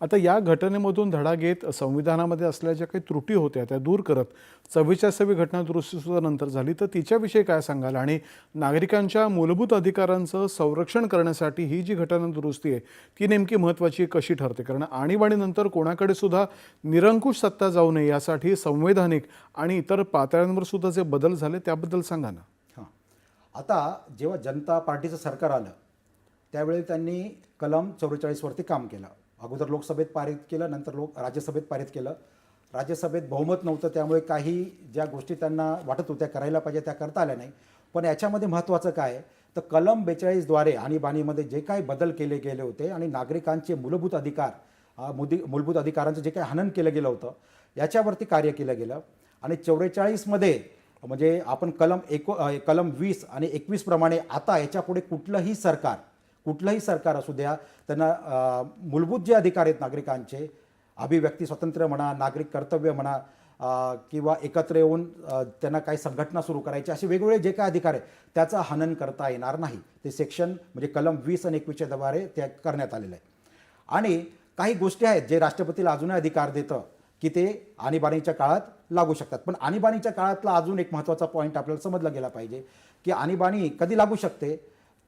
आता या घटनेमधून धडा घेत संविधानामध्ये असलेल्या ज्या काही त्रुटी होत्या त्या दूर करत चव्वेचाळीसावी घटना दुरुस्तीसुद्धा नंतर झाली. तर तिच्याविषयी काय सांगाल? आणि नागरिकांच्या मूलभूत अधिकारांचं संरक्षण करण्यासाठी ही जी घटना दुरुस्ती आहे ती नेमकी महत्त्वाची कशी ठरते? कारण आणीबाणीनंतर कोणाकडे सुद्धा निरंकुश सत्ता जाऊ नये यासाठी संवैधानिक आणि इतर पातळ्यांवर सुद्धा जे बदल झाले त्याबद्दल सांगा ना. हां. आता जेव्हा जनता पार्टीचं सरकार आलं त्यावेळी त्यांनी कलम चौवेचाळीसवरती काम केलं. अगोदर लोकसभेत पारित केलं नंतर लोक राज्यसभेत पारित केलं. राज्यसभेत बहुमत नव्हतं त्यामुळे काही ज्या गोष्टी त्यांना वाटत होत्या करायला पाहिजे त्या करता आल्या नाही. पण याच्यामध्ये महत्त्वाचं काय तर कलम बेचाळीसद्वारे आणीबाणीमध्ये जे काही बदल केले गेले होते आणि नागरिकांचे मूलभूत अधिकार मुदी मूलभूत अधिकारांचं जे काही हनन केलं गेलं होतं याच्यावरती कार्य केलं गेलं. आणि चौवेचाळीसमध्ये म्हणजे आपण कलम एको कलम वीस आणि एकवीसप्रमाणे आता याच्यापुढे कुठलंही सरकार कुठलंही सरकार असू द्या त्यांना मूलभूत जे अधिकार आहेत नागरिकांचे अभिव्यक्ती स्वातंत्र्य म्हणा नागरिक कर्तव्य म्हणा किंवा एकत्र येऊन त्यांना काही संघटना सुरू करायची असे वेगवेगळे जे काय अधिकार आहे त्याचं हनन करता येणार नाही. ते सेक्शन म्हणजे कलम वीस आणि एकवीसच्या द्वारे ते करण्यात आलेलं आहे. आणि काही गोष्टी आहेत जे राष्ट्रपतीला अजूनही अधिकार देतं की ते आणीबाणीच्या काळात लागू शकतात. पण आणीबाणीच्या काळातला अजून एक महत्त्वाचा पॉईंट आपल्याला समजला गेला पाहिजे की आणीबाणी कधी लागू शकते?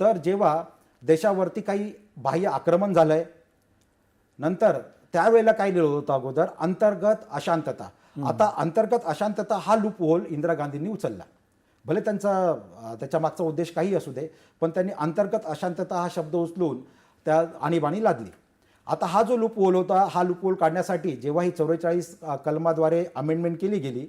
तर जेव्हा देशावरती काही बाह्य आक्रमण झालं आहे नंतर त्यावेळेला काय लिहिलं होतं अगोदर? अंतर्गत अशांतता. आता अंतर्गत अशांतता हा लूप होल इंदिरा गांधींनी उचलला. भले त्यांचा त्याच्या मागचा उद्देश काही असू दे पण त्यांनी अंतर्गत अशांतता हा शब्द उचलून त्या आणीबाणी लादली. आता हा जो लूप होल होता हा लूप होल काढण्यासाठी जेव्हा ही चौवेचाळीस कलमाद्वारे अमेंडमेंट केली गेली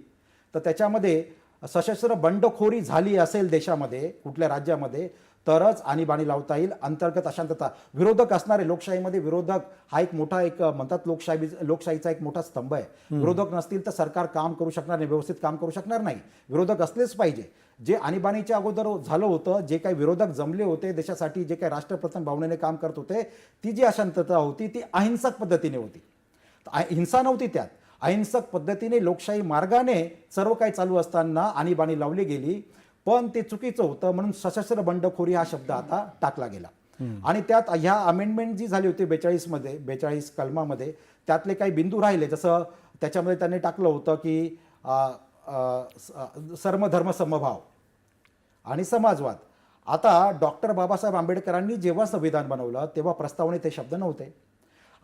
तर त्याच्यामध्ये सशस्त्र बंडखोरी झाली असेल देशामध्ये कुठल्या राज्यामध्ये तरच आणीबाणी लावता येईल. अंतर्गत अशांतता. विरोधक असणारे लोकशाहीमध्ये विरोधक हा एक मोठा एक म्हणतात लोकशाही लोकशाहीचा एक मोठा स्तंभ आहे. विरोधक नसतील तर सरकार काम करू शकणार नाही व्यवस्थित काम करू शकणार नाही. विरोधक असलेच पाहिजे. जे आणीबाणीच्या अगोदर झालं होतं जे काही विरोधक जमले होते देशासाठी जे काही राष्ट्रप्रथम भावनेने काम करत होते ती जी अशांतता होती ती अहिंसक पद्धतीने होती. हिंसा नव्हती त्यात. अहिंसक पद्धतीने लोकशाही मार्गाने सर्व काही चालू असताना आणीबाणी लावली गेली पण ते चुकीचं होतं म्हणून सशस्त्र बंडखोरी हा शब्द आता टाकला गेला. आणि त्यात ह्या अमेंडमेंट जी झाली होती बेचाळीसमध्ये बेचाळीस कलमामध्ये त्यातले काही बिंदू राहिले. जसं त्याच्यामध्ये त्यांनी टाकलं होतं की अ, सर्वधर्म समभाव आणि समाजवाद. आता डॉक्टर बाबासाहेब आंबेडकरांनी जेव्हा संविधान बनवलं तेव्हा प्रस्तावने ते शब्द नव्हते.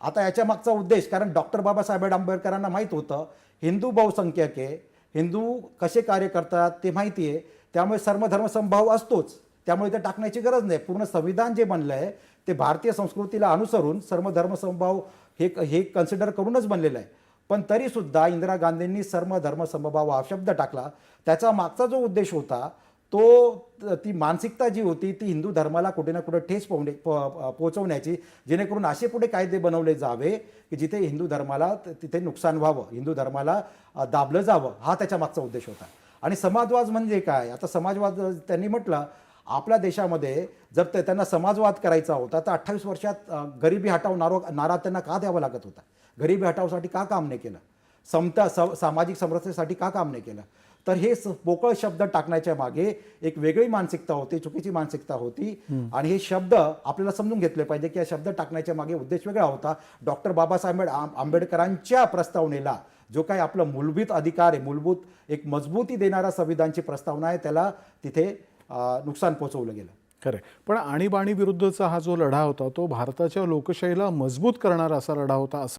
आता याच्या मागचा उद्देश कारण डॉक्टर बाबासाहेब आंबेडकरांना माहीत होतं हिंदू बहुसंख्यक आहे हिंदू कसे कार्य करतात ते माहिती आहे त्यामुळे सर्वधर्मसंभाव असतोच. त्यामुळे ते टाकण्याची गरज नाही. पूर्ण संविधान जे बनलं आहे ते भारतीय संस्कृतीला अनुसरून सर्वधर्मसंभाव हे हे कन्सिडर करूनच बनलेलं आहे. पण तरीसुद्धा इंदिरा गांधींनी सर्व हा शब्द टाकला. त्याचा मागचा जो उद्देश होता तो ती मानसिकता जी होती ती हिंदू धर्माला कुठे ना कुठे ठेस पोहणे प- पोहोचवण्याची जेणेकरून असे पुढे कायदे बनवले जावे की जिथे हिंदू धर्माला तिथे नुकसान व्हावं हिंदू धर्माला दाबलं जावं हा त्याच्या मागचा उद्देश होता. आणि समाजवाद म्हणजे काय? आता समाजवाद त्यांनी म्हटलं आपल्या देशामध्ये जर ते त्यांना समाजवाद करायचा होता तर अठ्ठावीस वर्षात गरिबी हटाव नारो नारा त्यांना का द्यावा लागत होता? गरिबी हटावसाठी का काम नाही केलं? समता स सामाजिक समरसतेसाठी का काम नाही केलं? तर हे पोकळ शब्द टाकण्याच्या मागे एक वेगळी मानसिकता होती चुकीची मानसिकता होती. आणि हे शब्द आपल्याला समजून घेतले पाहिजे की हा शब्द टाकण्याच्या मागे उद्देश वेगळा होता. डॉक्टर बाबासाहेब आंबेड- आंबेडकरांच्या प्रस्तावनेला जो काही आपलं मूलभूत अधिकार आहे मूलभूत एक मजबूती देणारा संविधानची प्रस्तावना आहे त्याला तिथे नुकसान पोहोचवलं गेलं. खरं पण आणीबाणी विरुद्धचा हा जो लढा होता तो भारताच्या लोकशाहीला मजबूत करणारा असा लढा होता असं